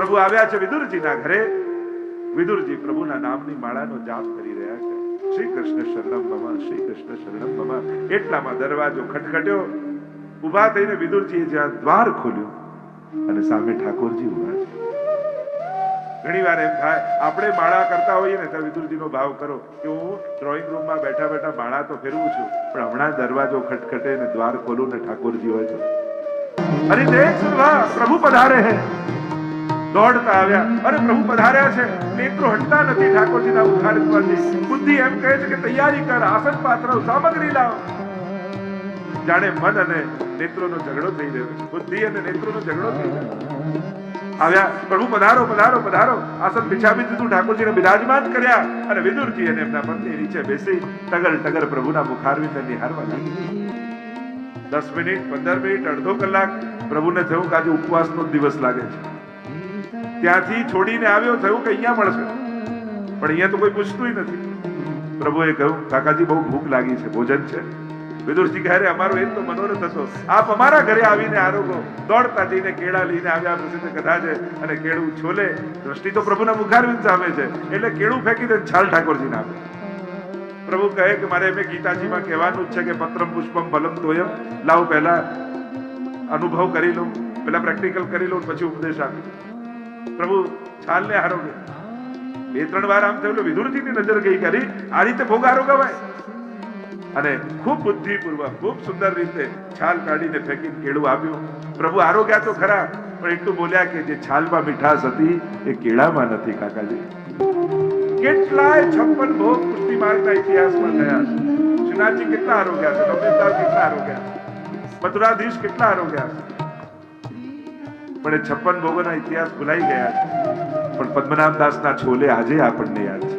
પ્રભુ આવ્યા છે વિદુરજીના ઘરે. વિદુરજી પ્રભુના નામની માળાનો જાપ કરી રહ્યા છે. શ્રી કૃષ્ણ શરણમ મમ શ્રી કૃષ્ણ શરણમ મમ. એટલામાં દરવાજો ખટખટ્યો. ઊભા થઈને વિદુરજીએ જ્યાં દ્વાર ખોલ્યું અને સામે ઠાકોરજી ઊભા છે. ઘણી વાર એમ થાય, આપણે માળા કરતા હોઈએ ને ત્યાં વિદુરજીનો ભાવ કરો કે હું ડ્રોઈંગ રૂમમાં બેઠા બેઠા માળા તો ફેરવું છું, પણ હમણાં દરવાજો ખટખટે ને દ્વાર ખોલું ને ઠાકોરજી હોય છે અરે દેખ પ્રભુ પધારે હે. દોડતા આવ્યા. અરે પ્રભુ પધાર્યા છે. નેત્રો હટતા નથી. ઠાકોરજીના મુખારથી બુદ્ધિ એમ કહે છે કે તૈયારી કર, આસન પાત્ર, સામગ્રી લાવ. જાણે મન અને નેત્રોનો ઝઘડો થઈ રહ્યો. બુદ્ધિ અને નેત્રોનો ઝઘડો થઈ રહ્યો. આવ્યા. પ્રભુ પધારો પધારો પધારો. આસન બિછાવી દીધું. ઠાકોરજીને બિરાજમાન કર્યા અને વિદુરજી અને એમના પત્ની નીચે બેસી ટગર ટગર પ્રભુના મુખારવિંદ નિહારવા લાગી દસ મિનિટ, પંદર મિનિટ, અડધો કલાક પ્રભુને થયું કે આજે ઉપવાસનો દિવસ લાગે છે. ત્યાંથી છોડીને આવ્યો, થયું કે અહીંયા મળશે. પણ અહીંયા તો કોઈ પૂછતું નથી. પ્રભુએ કહ્યું, કાકાજી, બહુ ભૂખ લાગી છે, ભોજન છે. વિદુરજી કહે અમારો એ તો મનોરથ હતો. આપ અમારા ઘરે આવીને આરોગો, દોડતા જઈને કેળા લઈને આવ્યા પ્રસિદ્ધ કથા છે અને કેળું છોલે. દ્રષ્ટિ તો પ્રભુના મુખારવિંદ સામે છે, એટલે કેળું ફેંકી દે છાલ ઠાકોરજીને આપે. પ્રભુ કહે કે, મારે એમ ગીતાજીમાં કહેવાનું જ છે કે પત્રમ પુષ્પમ ફલમ તોયમ. લાવ પહેલા અનુભવ કરી લઉં, પહેલા પ્રેક્ટિકલ કરી લઉં, પછી ઉપદેશ આપી પ્રભુ, છાલને હારોગે. બે, ત્રણ વાર આમ થયું એટલે વિદુરજીની નજર ગઈ કરી આ રીતે ભોગ આરોગવાય અને ખૂબ બુદ્ધિપૂર્વક, ખૂબ સુંદર રીતે છાલ કાઢીને ફેંકીને કેળું આપ્યું. પ્રભુ, આરોગ્યા તો ખરા, પણ એટલું બોલ્યા કે જે છાલમાં મીઠાશ હતી, એ કેળામાં નથી, કાકાજી. કેટલાય છપ્પન ભોગ પુષ્ટિ માર્ગના ઇતિહાસમાં થયા છે. શ્રીનાથજી કેટલા આરોગ્યા છે? નવનીતદાસ કેટલા આરોગ્યા છે? મથુરાધીશ કેટલા આરોગ્યા છે? પણ એ છપ્પન ભોગોના ઇતિહાસ ભૂલાઈ ગયા છે. પણ પદ્મનાભ દાસના છોલે આજે આપણને યાદ છે.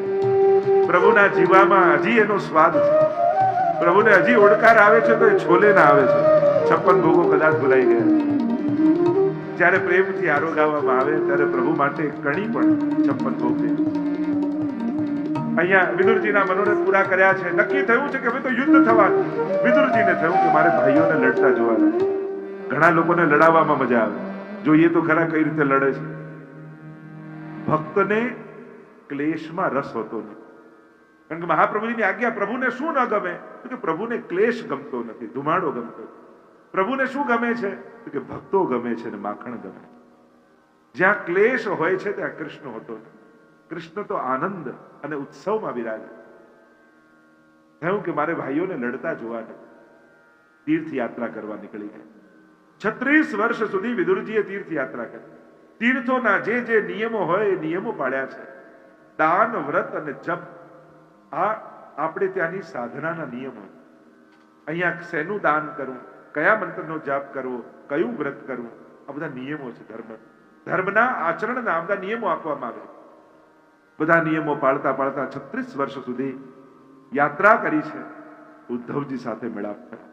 પ્રભુના જીવામાં હજી એનો સ્વાદ છે. પ્રભુને હજી ઓડકાર આવે છે તો એ છોલે ના આવે છે. છપ્પન ભોગો કદાચ ભૂલાઈ ગયા. જ્યારે પ્રેમથી આરોગાવવામાં આવે, ત્યારે પ્રભુ માટે કણી પણ છપ્પન ભોગ અહીંયા વિદુરજીના મનોરથ પૂરા કર્યા છે. નક્કી થયું છે કે હવે તો યુદ્ધ થવાનું. વિદુરજીને થયું કે મારે ભાઈઓને લડતા જોવાના ઘણા લોકોને લડાવવામાં મજા આવે. જોઈએ તો ખરા કઈ રીતે લડે છે? ભક્તને ક્લેશમાં રસ હોતો નથી. કારણ કે મહાપ્રભુજીની આજ્ઞા પ્રભુને શું ન ગમે? તો કે પ્રભુને ક્લેશ ગમતો નથી, ધુમાડો ગમતો પ્રભુને શું ગમે છે? તો કે ભક્તો ગમે છે ને માખણ ગમે. જ્યાં ક્લેશ હોય છે ત્યાં કૃષ્ણ હોતો નથી. કૃષ્ણ તો આનંદ અને ઉત્સવમાં બિરાજે. થયું કે મારે ભાઈઓને લડતા જોવા નથી. તીર્થયાત્રા કરવા નીકળી ગયા છત્રીસ વર્ષ સુધી વિદુરજીએ તીર્થ યાત્રા કરી. તીર્થોના જે જે નિયમો હોય એ નિયમો પાડ્યા છે. દાન, વ્રત અને જપ. આ આપણે ત્યાંની સાધનાના નિયમો. અહીંયા શેનું દાન કરવું, કયા મંત્રનો જાપ કરવો, કયું વ્રત કરવું, આ બધા નિયમો છે ધર્મ. ધર્મના આચરણના આ બધા નિયમો આપવામાં આવે બધા નિયમો પાળતા પાળતા છત્રીસ વર્ષ સુધી યાત્રા કરી છે ઉદ્ધવજી સાથે મેળાપ કર્યો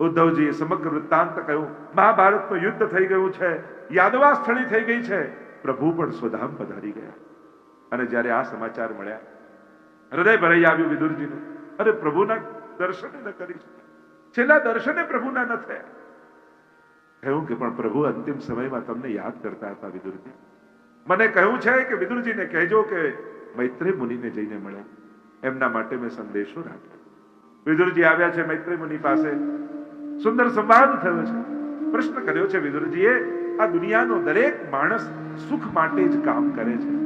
ઉદ્ધવજીએ સમગ્ર વૃત્તાંત કહ્યું મહાભારતનું યુદ્ધ થઈ ગયું છે યાદવા સ્થળી થઈ ગઈ છે. પ્રભુ પણ સ્વધામ પધારી ગયા. અને જ્યારે આ સમાચાર મળ્યા, હૃદય ભરાઈ આવ્યું વિદુરજીનું. અરે, પ્રભુના દર્શન ન કરી છેલ્લા દર્શને પ્રભુના ન થયા. કહ્યું કે, પણ પ્રભુ અંતિમ સમયમાં તમને યાદ કરતા હતા વિદુરજી. મને કહ્યું છે કે વિદુરજીને કહેજો કે મૈત્રી મુનિને જઈને મળે એમના માટે મેં સંદેશો રાખ્યો. વિદુરજી આવ્યા છે મૈત્રી મુનિ પાસે. સુંદર સંવાદ થયો છે. પ્રશ્ન કર્યો છે વિદુરજીએ, આ દુનિયાનો દરેક માણસ સુખ માટે જ કામ કરે છે.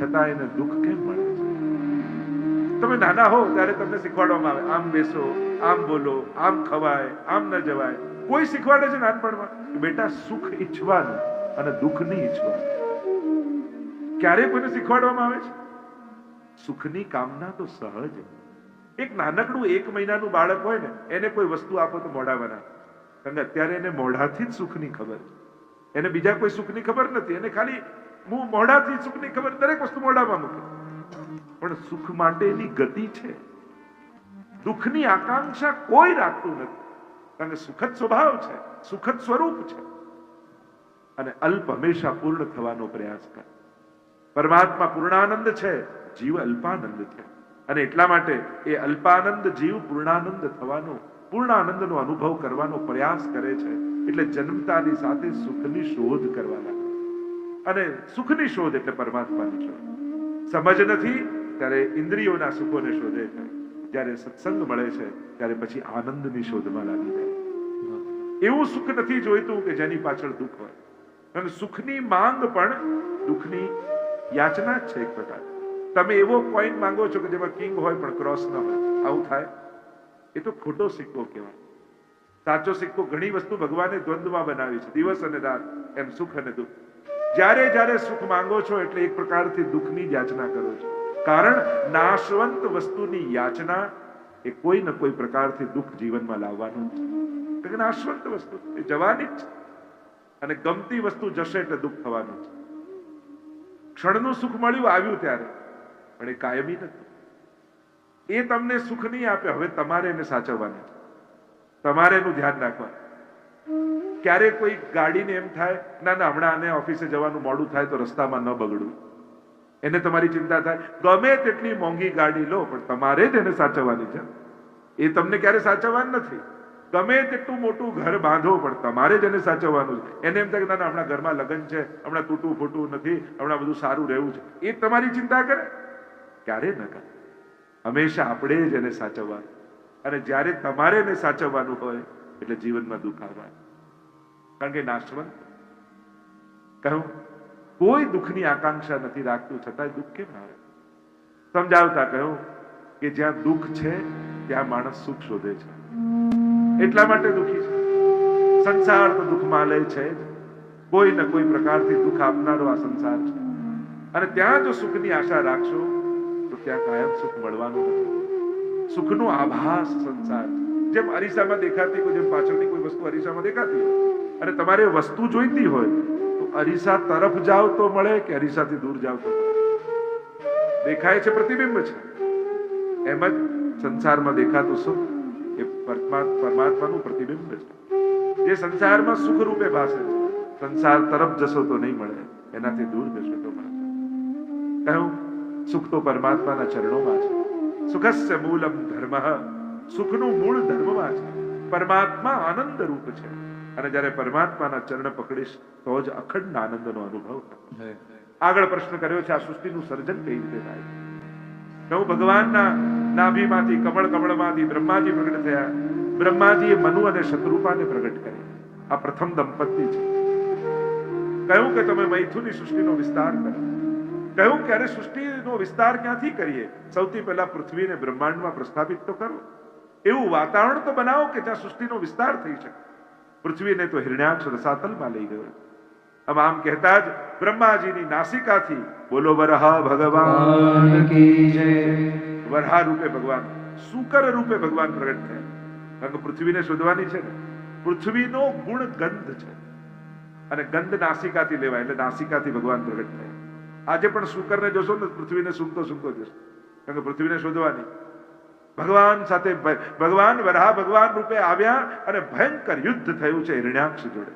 છતાં એને દુઃખ કેમ મળે છે? તમે નાના હો ત્યારે તમને શીખવાડવામાં આવે, આમ બેસો, આમ બોલો, આમ ખવાય, આમ ન જવાય. કોઈ શીખવાડે છે નાનપણમાં? બેટા, સુખ ઈચ્છવાનું અને દુઃખ નહીં ઈચ્છવાનું. ક્યારે કોઈને શીખવાડવામાં આવે છે? સુખની કામના તો સહજ એક નાનકડું એક મહિનાનું બાળક હોય ને, એને કોઈ વસ્તુ આપો તો મોઢામાં નાખે કારણ કે અત્યારે એને મોઢાથી જ સુખની ખબર. એને બીજા કોઈ સુખની ખબર નથી. એને ખાલી હું મોઢાથી સુખની ખબર દરેક વસ્તુ મોઢામાં મૂકે. પણ સુખ માટેની ગતિ છે. દુઃખની આકાંક્ષા કોઈ રાખતું નથી. કારણ કે સુખદ સ્વભાવ છે, સુખદ સ્વરૂપ છે. અને અલ્પ હંમેશા પૂર્ણ થવાનો પ્રયાસ કર. પરમાત્મા પૂર્ણાનંદ છે, જીવ અલ્પાનંદ છે. અને એટલા માટે એ અલ્પાનંદ જીવ પૂર્ણાનંદ થવાનો, પૂર્ણાનંદનો અનુભવ કરવાનો પ્રયાસ કરે છે. એટલે જન્મતાની સાથે સુખની શોધ કરવા લાગે અને સુખની શોધ એટલે પરમાત્માની શોધ. સમજ નથી, ત્યારે ઇન્દ્રિયોના સુખોને શોધે છે. જ્યારે સત્સંગ મળે છે, ત્યારે પછી આનંદની શોધમાં લાગી જાય. એવું સુખ નથી જોઈતું કે જેની પાછળ દુઃખ હોય. અને સુખની માંગ પણ દુઃખની યાચના જ છે એક પ્રકાર તમે એવો કોઈન માંગો છો કે જેમાં કિંગ હોય પણ ક્રોસ ન હોય. આવું થાય? એ તો ખોટો સિક્કો કહેવાય. સાચો સિક્કો ઘણી વસ્તુ ભગવાને દ્વંદમાં બનાવી છે. દિવસ અને રાત, એમ સુખ અને દુઃખ. જ્યારે જ્યારે સુખ માંગો છો એટલે એક પ્રકારથી દુઃખની યાચના કરો છો. કારણ નાશવંત વસ્તુની યાચના એ કોઈ ન કોઈ પ્રકારથી દુઃખ જીવનમાં લાવવાનું છે. નાશવંત વસ્તુ, એ જવાની જ છે. અને ગમતી વસ્તુ જશે એટલે દુઃખ થવાનું છે. ક્ષણનું સુખ મળ્યું, આવ્યું ત્યારે. પણ એ કાયમી નથી. એ તમને સુખ નહીં આપે, હવે તમારે એને સાચવવાની. તમારે એનું ધ્યાન રાખવાનું. ક્યારે કોઈ ગાડીને એમ થાય, ના ના, હમણાં આને ઓફિસે જવાનું મોડું થાય તો રસ્તામાં ન બગડું. એને તમારી ચિંતા થાય. ગમે તેટલી મોંઘી ગાડી લો, પણ તમારે જ એને સાચવવાની છે. એ તમને ક્યારે સાચવવાનું નથી. ગમે તેટલું મોટું ઘર બાંધો, પણ તમારે જ એને સાચવવાનું છે. એને એમ થાય કે, ના ના, હમણાં ઘરમાં લગ્ન છે, હમણાં તૂટવું ફૂટવું નથી, હમણાં બધું સારું રહેવું છે. એ તમારી ચિંતા કરે. ક્યારે ન કરે હંમેશા આપણે જ એને સાચવવા. અને જ્યારે તમારે એને સાચવવાનું હોય, એટલે જીવનમાં દુઃખ આવવા કારણ કે નાશવંત. કહ્યું કોઈ દુઃખની આકાંક્ષા નથી રાખતું, છતાંય દુઃખ કેમ આવે? સમજાવતા કહ્યું કે જ્યાં દુઃખ છે, ત્યાં માણસ સુખ શોધે છે. એટલા માટે દુઃખી છે. સંસાર તો દુઃખમાં લે છે કોઈ ને કોઈ પ્રકારથી દુઃખ આપનારો આ સંસાર છે. અને ત્યાં જો સુખની આશા રાખશો ત્યાં કાયમ સુખ મળવાનું સુખનો આભાસ સંસાર. જેમ અરીસામાં દેખાતી કોઈ જેમ પાછળની કોઈ વસ્તુ અરીસામાં દેખાતી હોય. અને તમારે વસ્તુ જોઈતી હોય, તો અરીસા તરફ જાઓ તો મળે કે અરીસાથી દૂર જાઓ તો દેખાય છે, પ્રતિબિંબ છે. એમ જ સંસારમાં દેખાતું સુખ એ પરમાત્માનું પ્રતિબિંબ છે. જે સંસારમાં સુખ રૂપે છે, સંસાર તરફ જશો તો નહીં મળે, એનાથી દૂર જશો તો મળે. કહ્યું સુખ તો પરમાત્માના ચરણોમાં છે. સુખસ્ય મૂલમ ધર્મ. સુખનું મૂળ ધર્મમાં છે. પરમાત્મા આનંદ રૂપ છે. અને જ્યારે પરમાત્માના ચરણ પકડીશ તો જ અખંડ આનંદનો અનુભવ આગળ પ્રશ્ન કર્યો છે આ સૃષ્ટિનું સર્જન કઈ રીતે થાય? નવ ભગવાનના નાભીમાંથી કમળ કમળમાંથી બ્રહ્માજી પ્રગટ થયા. બ્રહ્માજીએ મનુ અને શત્રુપાને પ્રગટ કરી આ પ્રથમ દંપતી છે. કહ્યું કે તમે મૈથુની સૃષ્ટિનો વિસ્તાર કરો. કહ્યું કે અરે સૃષ્ટિનો વિસ્તાર ક્યાંથી કરીએ? સૌથી પહેલા પૃથ્વીને બ્રહ્માંડમાં પ્રસ્થાપિત તો કરો. એવું વાતાવરણ તો બનાવો કે જ્યાં સૃષ્ટિનો વિસ્તાર થઈ શકે. પૃથ્વીને તો હિરણ્યાક્ષ રસાતલમાં લઈ ગયો. આમ આમ કહેતા જ બ્રહ્માજીની નાસિકાથી બોલો, વરહ ભગવાન વરહા રૂપે ભગવાન, સુકર રૂપે ભગવાન પ્રગટ થયા. કારણ કે પૃથ્વીને શોધવાની છે ને, પૃથ્વીનો ગુણ ગંધ છે. અને ગંધ નાસિકાથી લેવાય, એટલે નાસિકાથી ભગવાન પ્રગટ થયા. આજે પણ શુકરને જોશો ને, પૃથ્વીને સૂંઘતો સૂંઘતો જશો. કારણ કે પૃથ્વીને શોધવાની. ભગવાન સાથે ભગવાન વરહા, ભગવાન રૂપે આવ્યા અને ભયંકર યુદ્ધ થયું છે હિરણ્યાક્ષ જોડે.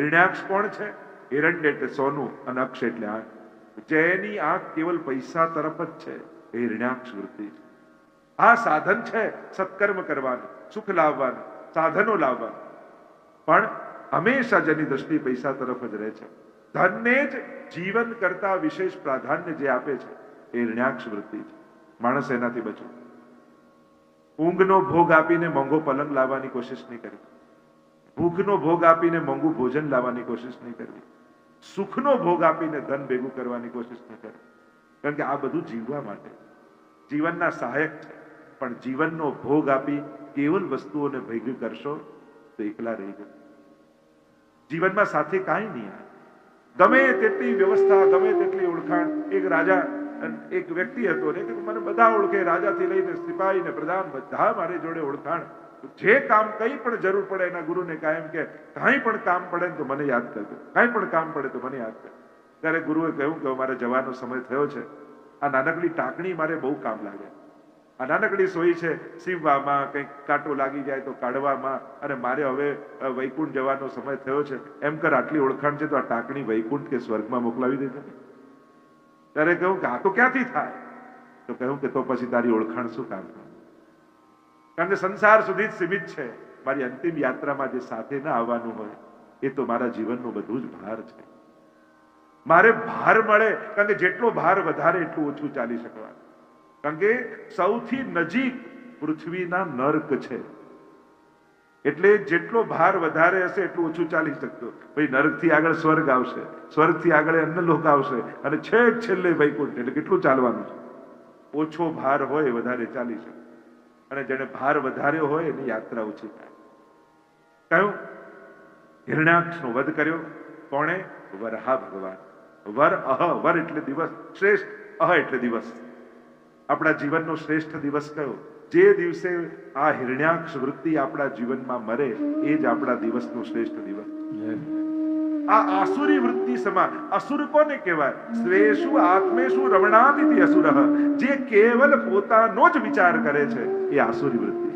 હિરણ્યાક્ષ કોણ છે? હિરણ્ય એટલે સોનું અને અક્ષ એટલે આંખ. જેની આંખ કેવલ પૈસા તરફ જ છે, એ હિરણ્યાક્ષ વૃત્તિ. આ સાધન છે સત્કર્મ કરવાનું, સુખ લાવવાનું, સાધનો લાવવાનું. પણ હંમેશા જેની દ્રષ્ટિ પૈસા તરફ જ રહે છે. ધનને જ જીવન કરતા વિશેષ પ્રાધાન્ય જે આપે છે, એ ઋણાક્ષ વૃત્તિ છે. માણસ એનાથી બચવું ઊંઘનો ભોગ આપીને મોંઘો પલંગ લાવવાની કોશિશ નહીં કરવી. ભૂખનો ભોગ આપીને મોંઘું ભોજન લાવવાની કોશિશ નહીં કરવી. સુખનો ભોગ આપીને ધન ભેગું કરવાની કોશિશ નહીં કરવી. કારણ કે આ બધું જીવવા માટે. જીવનના સહાયક છે. પણ જીવનનો ભોગ આપી કેવલ વસ્તુઓને ભેગી કરશો તો એકલા રહી જશો. જીવનમાં સાથે કાંઈ નહીં આવે. ગમે તેટલી વ્યવસ્થા, ગમે તેટલી ઓળખાણ, એક રાજા એક વ્યક્તિ હતો ને મને બધા ઓળખે, રાજાથી લઈને સિપાહી ને પ્રધાન બધા મારી જોડે ઓળખાણ. જે કામ કંઈ પણ જરૂર પડે એના ગુરુને કાયમ કે, કાંઈ પણ કામ પડે તો મને યાદ કરજો. કાંઈ પણ કામ પડે તો મને યાદ કરજો. ત્યારે ગુરુએ કહ્યું કે મારે જવાનો સમય થયો છે. આ નાનકડી ટાંકણી મારે બહુ કામ લાગે. આ નાનકડી સોઈ છે, સીવવામાં કંઈક કાંટો લાગી જાય તો કાઢવામાં. અને મારે હવે વૈકુંઠ જવાનો સમય થયો છે. એમ કર આટલી ઓળખાણ છે તો આ ટાંકણી વૈકુંઠ કે સ્વર્ગમાં મોકલાવી દેજો. ત્યારે કહ્યું કે આ તો ક્યાંથી થાય? તો કહ્યું કે તો પછી તારી ઓળખાણ શું કામ કારણ કે સંસાર સુધી જ સીમિત છે. મારી અંતિમ યાત્રામાં જે સાથે ના આવવાનું હોય, એ તો મારા જીવનનું બધું જ ભાર છે. મારે ભાર મળે, કારણ કે જેટલો ભાર વધારે એટલું ઓછું ચાલી શકવાનું. કારણ કે સૌથી નજીક પૃથ્વીના નર્ક છે. એટલે જેટલો ભાર વધારે હશે એટલું ઓછું ચાલી શકતો. ભાઈ, નરકથી આગળ સ્વર્ગ આવશે. સ્વર્ગથી આગળ અન્નલોક આવશે. અને છેક છેલ્લે વૈકુંઠ. એટલે કેટલું ચાલવાનું છે? ઓછો ભાર હોય વધારે ચાલી શકે. અને જેને ભાર વધારે હોય એની યાત્રા ઓછી થાય. કયું? હિરણાક્ષનો વધ કર્યો. કોણે? વરહા ભગવાન. વર અહ વર એટલે દિવસ. શ્રેષ્ઠ, અહ એટલે દિવસ. આપણા જીવનનો શ્રેષ્ઠ દિવસ કયો? જે દિવસે આ હિરણ્યાક્ષ વૃત્તિ આપણા જીવનમાં મરે એ જ આપણા દિવસનો શ્રેષ્ઠ દિવસ. આ આસુરી વૃત્તિ સમા અસુર કોને કહેવાય? સ્વેશુ આત્મેશુ રમણાદિતિ અસુર જે કેવલ પોતાનો જ વિચાર કરે છે એ આસુરી વૃત્તિ.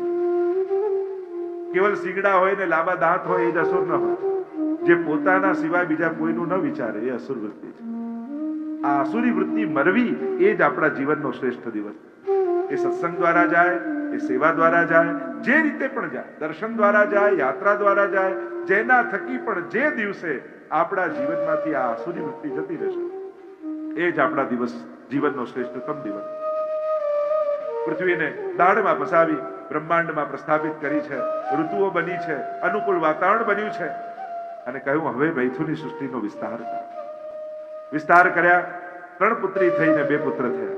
કેવલ સીગડા હોય ને લાંબા દાંત હોય એ જ અસુર ન હોય. જે પોતાના સિવાય બીજા કોઈનું ન વિચારે એ અસુર વૃત્તિ છે. આ આસુરી વૃત્તિ મરવી એ જ આપણા જીવનનો શ્રેષ્ઠ દિવસ. એ સત્સંગ દ્વારા જાય, એ સેવા દ્વારા જાય, જે રીતે પણ જાય, દર્શન દ્વારા જાય, યાત્રા દ્વારા જાય, જેના થકી પણ જે દિવસે આપણા જીવનમાંથી આ આસુરી વૃત્તિ જતી રહેશે, એ જ આપણા દિવસ, જીવનનો શ્રેષ્ઠતમ દિવસ. પૃથ્વીને દાઢમાં ફસાવી બ્રહ્માંડમાં પ્રસ્થાપિત કરી છે, ઋતુઓ બની છે, અનુકૂળ વાતાવરણ બન્યું છે. અને કહ્યું, હવે મૈથુની સૃષ્ટિનો વિસ્તાર કરો વિસ્તાર કર્યા, ત્રણ પુત્રી થઈને બે પુત્ર થયા.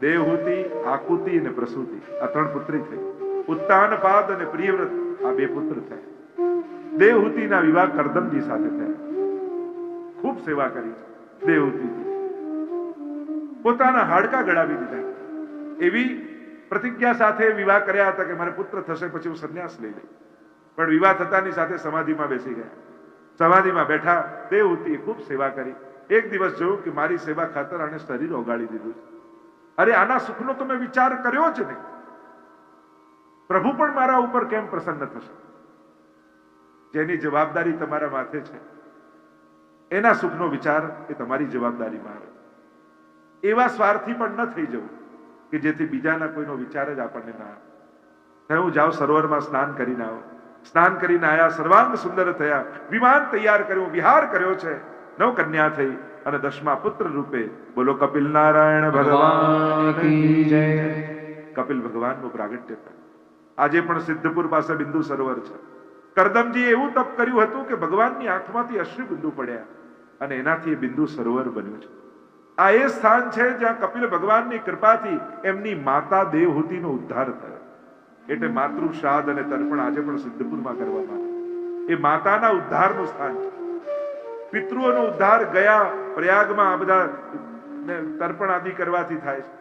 દેવહૂતિ આકુતિ અને પ્રસૂતિ, આ ત્રણ પુત્રી થઈ. ઉત્તાનપાદ અને પ્રિયવ્રત આ બે પુત્ર થયા. દેવહૂતિના વિવાહ કરદમજી સાથે થયા. ખૂબ સેવા કરી દેવહૂતિ પોતાના હાડકા ગળાવી દીધા. એવી પ્રતિજ્ઞા સાથે વિવાહ કર્યા હતા કે મારે પુત્ર થશે, પછી હું સંન્યાસ લઈ લઈ પણ વિવાહ થતાની સાથે સમાધિમાં બેસી ગયા. સમાધિમાં બેઠા દેવહૂતિએ ખૂબ સેવા કરી. એક દિવસ જોયું કે મારી સેવા ખાતર આને શરીર ઓગાળી દીધું છે. અરે, આના સુખનો તો મેં વિચાર કર્યો જ નહીં. પ્રભુ પણ મારા ઉપર કેમ પ્રસન્ન થશે? જેની જવાબદારી તમારા માથે છે. એના સુખનો વિચાર એ તમારી જવાબદારીમાં આવે. એવા સ્વાર્થી પણ ન થઈ જવું કે જેથી બીજાના કોઈનો વિચાર જ આપણને ના આવે. હું જાઉં સરોવરમાં સ્નાન કરીને આવો. સ્નાન કરીને આયા, સર્વાંગ સુંદર થયા. વિમાન તૈયાર કર્યું, વિહાર કર્યો છે. નવ કન્યા થઈ અને દસમા પુત્ર રૂપે બોલો કપિલ નારાયણ ભગવાન કપિલ ભગવાનનું પ્રાગટ્ય આજે પણ સિદ્ધપુર પાસે બિંદુ સરોવર છે. કરદમજીએ એવું તપ કર્યું હતું કે ભગવાનની આંખમાંથી અશ્રુ બિંદુ પડ્યા અને એનાથી એ બિંદુ સરોવર બન્યું છે. આ એ સ્થાન છે જ્યાં કપિલ ભગવાનની કૃપાથી એમની માતા દેવહૂતિનો ઉદ્ધાર થયો. એટલે માતૃ શ્રાદ્ધ અને તર્પણ આજે પણ સિદ્ધપુરમાં કરવામાં આવે. એ માતાના ઉદ્ધારનું સ્થાન છે. પિતૃઓનો ઉદ્ધાર ગયા પ્રયાગમાં આ બધા તર્પણ આદિ કરવાથી થાય છે.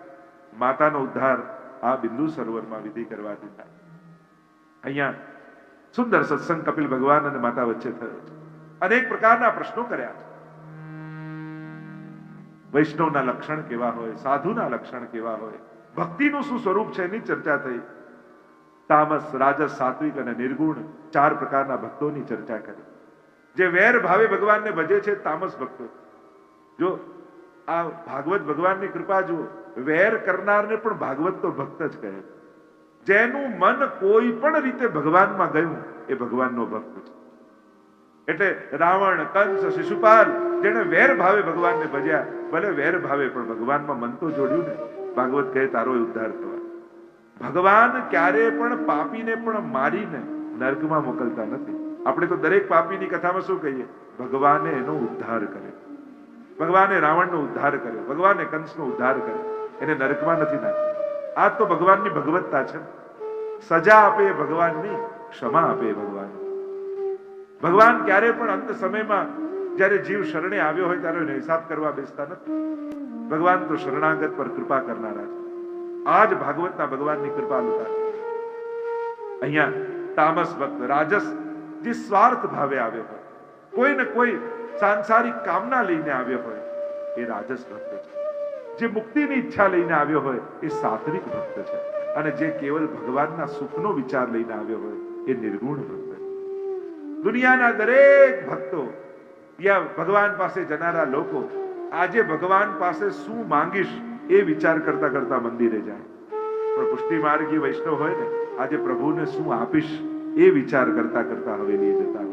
માતાનો ઉદ્ધાર આ બિંદુ સરોવરમાં વિધિ કરવાથી થાય. અહીંયા સુંદર સત્સંગ કપિલ ભગવાન અને માતા વચ્ચે થયો છે. અનેક પ્રકારના પ્રશ્નો કર્યા છે. વૈષ્ણવના લક્ષણ કેવા હોય, સાધુના લક્ષણ કેવા હોય, ભક્તિનું શું સ્વરૂપ છે એની ચર્ચા થઈ. તામસ, રાજસ, સાત્વિક અને નિર્ગુણ ચાર પ્રકારના ભક્તોની ચર્ચા કરી. જે વેર ભાવે ભગવાનને ભજે છે તામસ ભક્તો. જો આ ભાગવત ભગવાનની કૃપા જુઓ, વેર કરનારને પણ ભાગવત તો ભક્ત જ કહે. જેનું મન કોઈ પણ રીતે ભગવાનમાં ગયું, એ ભગવાનનો ભક્ત છે. એટલે રાવણ, કંસ, શિશુપાલ જેને વેર ભાવે ભગવાનને ભજ્યા, ભલે વેર ભાવે, પણ ભગવાનમાં મન તો જોડ્યું ને. ભાગવત કહે, તારો ઉદ્ધાર થવા. ભગવાન ક્યારે પણ પાપીને પણ મારીને નર્કમાં મોકલતા નથી. આપણે તો દરેક પાપીની કથામાં શું કહીએ? ભગવાને એનો ઉદ્ધાર કર્યો. ભગવાને રાવણનો ઉદ્ધાર કર્યો. ભગવાને કંસનો ઉદ્ધાર કર્યો. એને નરકમાં નથી નાખ્યો. આ તો ભગવાનની ભગવત્તા છે. સજા આપે એ ભગવાનની, ક્ષમા આપે ભગવાન ભગવાન ક્યારે પણ અંત સમયમાં જ્યારે જીવ શરણે આવ્યો હોય ત્યારે એનો હિસાબ કરવા બેસતા નથી. ભગવાન તો શરણાગત પર કૃપા કરનારા છે. આજ ભાગવતના ભગવાનની કૃપા લુતા અહીંયા તામસ ભક્ત, રાજસ જે સ્વાર્થ ભાવે આવ્યો હોય. કોઈ ને કોઈ સાંસારિક કામના લઈને આવ્યો હોય, એ રાજસ ભક્ત છે. જે મુક્તિની ઈચ્છા લઈને આવ્યો હોય, એ સાત્વિક ભક્ત છે. અને જે કેવલ ભગવાનના સુખનો વિચાર લઈને આવ્યો હોય, એ નિર્ગુણ ભક્ત છે. દુનિયાના દરેક ભક્તો યા ભગવાન પાસે જનારા લોકો, આજે ભગવાન પાસે શું માંગીશ, એ વિચાર કરતા કરતા મંદિરે જાય. પણ પુષ્ટિ માર્ગી વૈષ્ણવ હોય ને, આજે પ્રભુને શું આપીશ એ વિચાર કરતા કરતા હવેલીએ જતા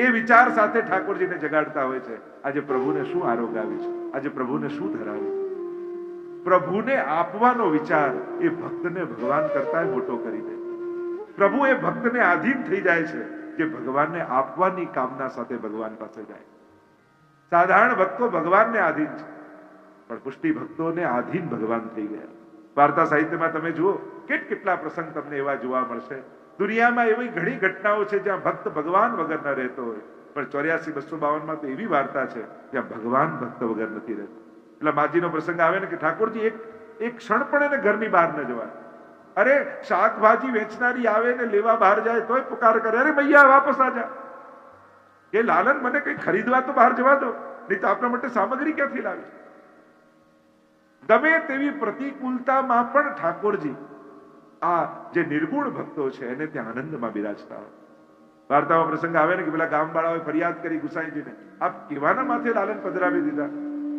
એ વિચાર સાથે ઠાકોરજીને જગાડતા હોય છે. આજે પ્રભુને શું આરોગ આવી છે? આજે પ્રભુને શું ધરાવ્યું પ્રભુને આપવાનો વિચાર એ ભક્તને ભગવાન કરતા મોટો કરી દે. પ્રભુ એ ભક્તને આધીન થઈ જાય છે કે ભગવાનને આપવાની કામના સાથે ભગવાન પાસે જાય. સાધારણ ભક્તો ભગવાનને આધીન છે. પણ પુષ્ટિ ભક્તોને આધીન ભગવાન થઈ ગયા. વાર્તા સાહિત્યમાં તમે જુઓ કેટ કેટલા પ્રસંગ તમને એવા જોવા મળશે. દુનિયામાં એવી ઘણી ઘટનાઓ છે જ્યાં ભક્ત ભગવાન વગર ન રહેતો હોય. પણ ચોર્યાસી બસો બાવનમાં તો એવી વાર્તા છે જ્યાં ભગવાન ભક્ત વગર નથી રહેતો. એટલે માજીનો પ્રસંગ આવે ને કે ઠાકોરજી, એક એક ક્ષણ પણ એને ઘરની બહાર ન જવાય. અરે, શાકભાજી વેચનારી આવે ને લેવા બહાર જાય તોય પુકાર કરે. અરે, ભૈયા, વાપસ આ જા કે લાલન, મને કઈ ખરીદવા તો બહાર જવા દો. નહીં તો આપણા માટે સામગ્રી ક્યાંથી લાવી? ગમે તેવી પ્રતિકૂળતામાં પણ ઠાકોરજી આ જે નિર્ગુણ ભક્તો છે, એને ત્યાં આનંદમાં બિરાજતા હોય. વાર્તામાં પ્રસંગ આવે ને કે પેલા ગામવાળાઓએ ફરિયાદ કરી ગુસાઈજીને. આપ કેવાના માથે લાલન પધરાવી દીધા.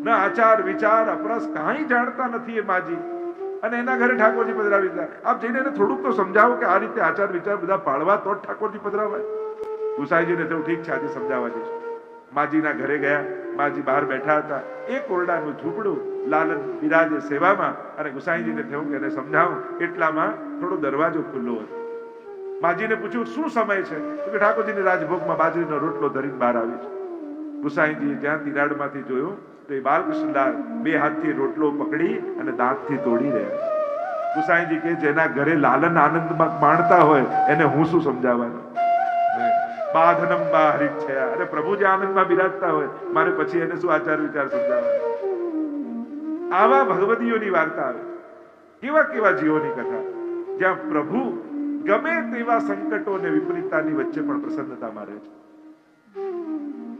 ન આચાર, વિચાર, અપરસ કાંઈ જાણતા નથી એ માજી. અને એના ઘરે ઠાકોરજી પધરાવી દીધા. આપ જઈને એને થોડુંક તો સમજાવો કે આ રીતે આચાર, વિચાર બધા પાળવા તો જ ઠાકોરજી પધરાવાય. ગુસાઈજીને તો ઠીક છે, આજે સમજાવવા જઈશ. માજીના ઘરે ગયા, માજી બહાર બેઠા હતા. એ કોરડાનું ઝૂંપડું લાલન બિરાજે સેવામાં અને ગુસાઈજીને થયું કે એને સમજાવું. એટલામાં થોડો દરવાજો ખુલ્લો હતો. માજીને પૂછ્યું, શું સમય છે? તો કે ઠાકોરજીની રાજભોગમાં બાજરીનો રોટલો ધરીને બહાર આવી છે. ગુસાઈજીએ જ્યાં તિરાડમાંથી જોયું, તો એ બાલકૃષ્ણલાલ બે હાથથી રોટલો પકડી અને દાંતથી તોડી રહ્યા ગુસાઈજી કે જેના ઘરે લાલન આનંદમાં માણતા હોય, એને હું શું સમજાવવાનું? બાધનમ બાહરિત છે અરે પ્રભુ જે આનંદમાં બિરાજતા હોય, મારે પછી એને શું આચાર વિચાર સમજાવવા આવા ભગવતીઓની વાર્તા આવે. કેવા કેવા જીવોની કથા. જ્યાં પ્રભુ ગમે તેવા સંકટો અને વિપરીતતાની વચ્ચે પણ પ્રસન્નતા મારે છે.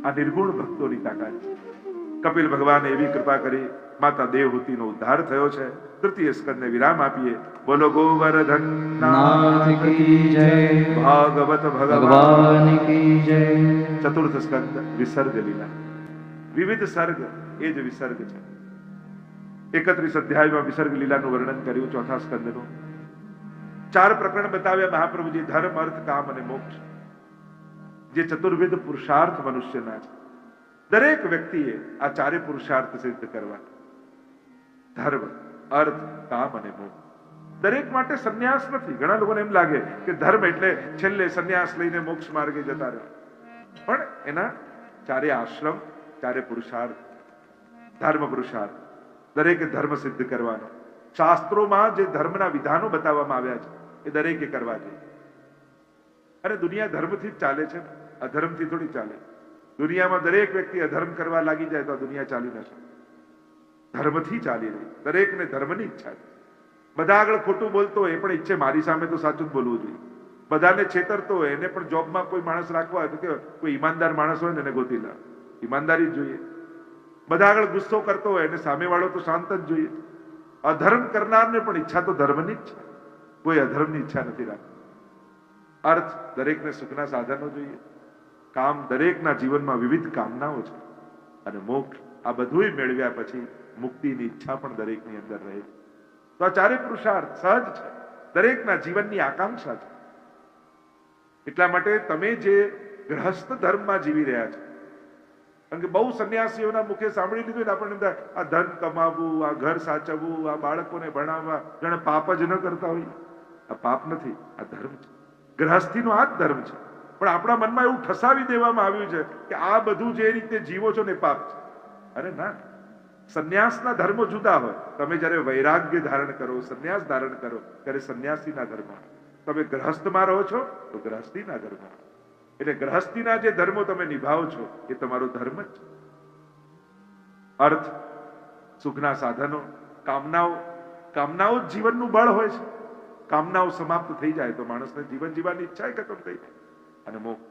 આ નિર્ગુણ ભક્તોની તાકાત છે. કપિલ ભગવાને એવી કૃપા કરી માતા દેવહૂતિનો ઉદ્ધાર થયો છે. તૃતીય સ્કંદને વિરામ આપીએ. બોલો ગોવર્ધન ભાગવત ભગવાન. ચતુર્થ સ્કંદ વિસર્ગ લીલા. વિવિધ સર્ગ એ જ વિસર્ગ છે. એકત્રીસ અધ્યાયમાં વિસર્ગ લીલાનું વર્ણન કર્યું ચોથા સ્કંદનું. ચાર પ્રકરણ બતાવ્યા મહાપ્રભુજી, ધર્મ, અર્થ, કામ અને મોક્ષ. જે ચતુર્વિધ પુરુષાર્થ મનુષ્યના છે. દરેક વ્યક્તિએ આ ચારે પુરુષાર્થ સિદ્ધ કરવા ધર્મ, અર્થ, કામ અને મોક્ષ. દરેક માટે સંન્યાસ નથી. ઘણા લોકોને એમ લાગે કે ધર્મ એટલે છેલ્લે સંન્યાસ લઈને મોક્ષ માર્ગે જતા રહે. પણ એના ચારે આશ્રમ, ચારે પુરુષાર્થ, ધર્મ પુરુષાર્થ. દરેકે ધર્મ સિદ્ધ કરવાનો. શાસ્ત્રોમાં જે ધર્મના વિધાનો બતાવવામાં આવ્યા છે, એ દરેકે કરવા જોઈએ. અને દુનિયા ધર્મથી જ ચાલે છે અધર્મથી થોડી ચાલે. દુનિયામાં દરેક વ્યક્તિ અધર્મ કરવા લાગી જાય તો દુનિયા ચાલી ન શકે. ધર્મથી ચાલી રહી. દરેકને ધર્મની ઈચ્છા છે. બધા આગળ ખોટું બોલતો હોય એ પણ ઈચ્છે મારી સામે તો સાચું જ બોલવું જોઈએ. બધાને છેતરતો હોય એને પણ જોબમાં કોઈ માણસ રાખવા હોય તો કે કોઈ ઈમાનદાર માણસ હોય ને એને ગોતી લા. ઈમાનદારી જોઈએ. બધા આગળ ગુસ્સો કરતો હોય, એને સામેવાળો તો શાંત જ જોઈએ. અધર્મ કરનારને પણ ઈચ્છા તો ધર્મની જ છે. કોઈ અધર્મની ઈચ્છા નથી રાખતી. અર્થ દરેકને સુખના સાધનો જોઈએ. કામ દરેકના જીવનમાં વિવિધ કામનાઓ છે. અને મોક્ષ આ બધુંય મેળવ્યા પછી મુક્તિની ઈચ્છા પણ દરેકની અંદર રહે તો આ ચારે પુરુષાર્થ સહજ છે. દરેકના જીવનની આકાંક્ષા છે. એટલા માટે તમે જે ગ્રહસ્થ ધર્મમાં જીવી રહ્યા છો કારણ કે બહુ સંન્યાસીઓના મુખે સાંભળી લીધું ને આપણને આ ધન કમાવવું આ ઘર સાચવવું, આ બાળકોને ભણાવવા, જાણે પાપ જ ન કરતા હોય. આ પાપ નથી, આ ધર્મ છે. ગ્રહસ્થીનો આ જ ધર્મ છે. પણ આપણા મનમાં એવું ઠસાવી દેવામાં આવ્યું છે કે આ બધું જે રીતે જીવો છો ને પાપ છે. અરે ના. સંન્યાસના ધર્મો જુદા હોય. તમે જ્યારે વૈરાગ્ય ધારણ કરો, સંન્યાસ ધારણ કરો, ત્યારે સંન્યાસીના ધર્મ તમે ગ્રહસ્થમાં રહો છો, તો ગ્રહસ્થીના ધર્મ એટલે ગ્રહસ્થીના જે ધર્મો તમે નિભાવો છો, એ તમારો ધર્મ જ છે. અર્થ, સુખના સાધનો, કામનાઓ કામનાઓ જ જીવનનું બળ હોય છે. કામનાઓ સમાપ્ત થઈ જાય તો માણસને જીવન જીવવાની ઈચ્છા ખતમ થઈ જાય. અને મોક્ષ.